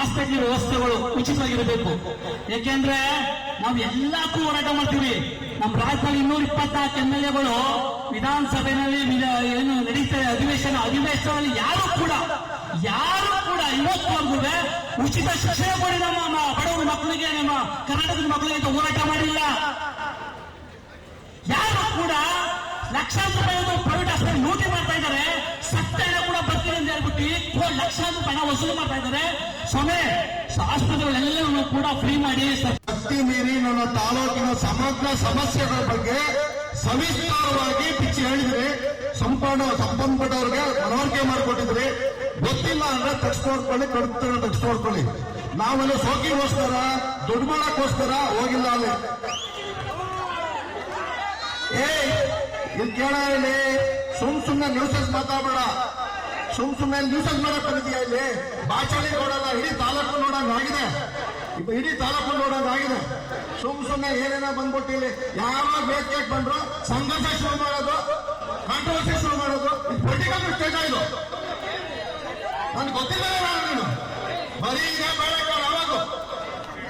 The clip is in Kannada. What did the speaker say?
ಆಸ್ಪತ್ರೆ ವ್ಯವಸ್ಥೆಗಳು ಉಚಿತವಾಗಿರಬೇಕು. ಯಾಕೆಂದ್ರೆ ನಾವು ಎಲ್ಲಕ್ಕೂ ಹೋರಾಟ ಮಾಡ್ತೀವಿ. ನಮ್ಮ ರಾಜ್ಯದಲ್ಲಿ ಇನ್ನೂರ ಇಪ್ಪತ್ನಾಲ್ಕು ಎಂ ಎಲ್ ಎಗಳು ವಿಧಾನಸಭೆಯಲ್ಲಿ ವಿಧ- ಏನು ನಡೀತಾರೆ ಅಧಿವೇಶನ, ಅಧಿವೇಶನದಲ್ಲಿ ಯಾರು ಕೂಡ ಯಾರು ಕೂಡ ಇವತ್ತವರೆಗೂ ಉಚಿತ ಶಿಕ್ಷಣ ಕೊಡಿ ನಮ್ಮ ಬಡವರ ಮಕ್ಕಳಿಗೆ, ನಮ್ಮ ಕರ್ನಾಟಕದ ಮಕ್ಕಳಿಗೆ ಅಂತ ಹೋರಾಟ ಮಾಡಿಲ್ಲ. ಯಾರು ಕೂಡ ಲಕ್ಷಾಂತರ ರೂಪಾಯಿ ಪ್ರೈವೇಟ್ ಆಸ್ಪತ್ರೆ ಲೂಟಿ ಮಾಡ್ತಾ ಇದ್ದಾರೆ. ಸತ್ತ ಕೂಡ ಬರ್ತೀನಿ ಅಂತ ಹೇಳ್ಬಿಟ್ಟು ಲಕ್ಷಾಂತರ ಹಣ ವಸೂಲು ಮಾಡ್ತಾ ಇದ್ದಾರೆ. ಸ್ವಾಮಿ ಆಸ್ಪತ್ರೆಗಳೆಲ್ಲವನ್ನೂ ಕೂಡ ಫ್ರೀ ಮಾಡಿ ಶಕ್ತಿ ಮೀರಿ ನನ್ನ ತಾಲೂಕಿನ ಸಮಗ್ರ ಸಮಸ್ಯೆಗಳ ಬಗ್ಗೆ ಸವಿಸ್ತಾರವಾಗಿ ಪಿಚ್ಚಿ ಹೇಳಿದ್ರಿ. ಸಂಪೂರ್ಣ ಸಂಬಂಧಪಟ್ಟವ್ರಿಗೆ ಮನವರಿಕೆ ಮಾಡಿಕೊಟ್ಟಿದ್ರಿ. ಗೊತ್ತಿಲ್ಲ ಅಂದ್ರೆ ತಕ್ಷಣೋಡ್ಕೊಳ್ಳಿ ಕಡ್ತನ ತಕ್ಷಣೋಡ್ಕೊಳ್ಳಿ ನಾವೆಲ್ಲ ಸೋಕಿಗೋಸ್ಕರ ದುಡ್ಡು ಮಾಡಕ್ಕೋಸ್ಕರ ಹೋಗಿಲ್ಲ ಅಲ್ಲಿ. ಏ ಇಲ್ಲಿ ಕೇಳ ಇಲ್ಲಿ. ಸುಮ್ ಸುಮ್ಮನೆ ನ್ಯೂಸಸ್ ಮಾತಾಡಬೇಡ. ಸುಮ್ ಸುಮ್ಮನೆ ನ್ಯೂಸಸ್ ಮಾಡಕ್ ಬಂದಿದ್ಯಾ ಇಲ್ಲಿ? ಬಾಚಾಲಿ ನೋಡಲ್ಲ, ಇಡೀ ತಾಲೂಕು ನೋಡಂಗ್ ಆಗಿದೆ. ಇಡೀ ತಾಲೂಕು ನೋಡಂಗ್ ಆಗಿದೆ. ಸುಮ್ ಸುಮ್ನೆ ಏನೇನ ಬಂದ್ಬಿಟ್ಟು ಇಲ್ಲಿ ಯಾವಾಗ ವೇದಿಕೆ ಬಂದ್ರು, ಸಂಘರ್ಷ ಶುರು ಮಾಡೋದು ಕಾಂಟ್ರವರ್ಸಿ ಶುರು ಮಾಡೋದು ಪೊಲಿಟಿಕಲ್ ಸ್ಟೇಟ್ ಆಯ್ತು. ನನ್ಗೆ ಗೊತ್ತಿಲ್ಲ ಬರೀ ಅವಾಗ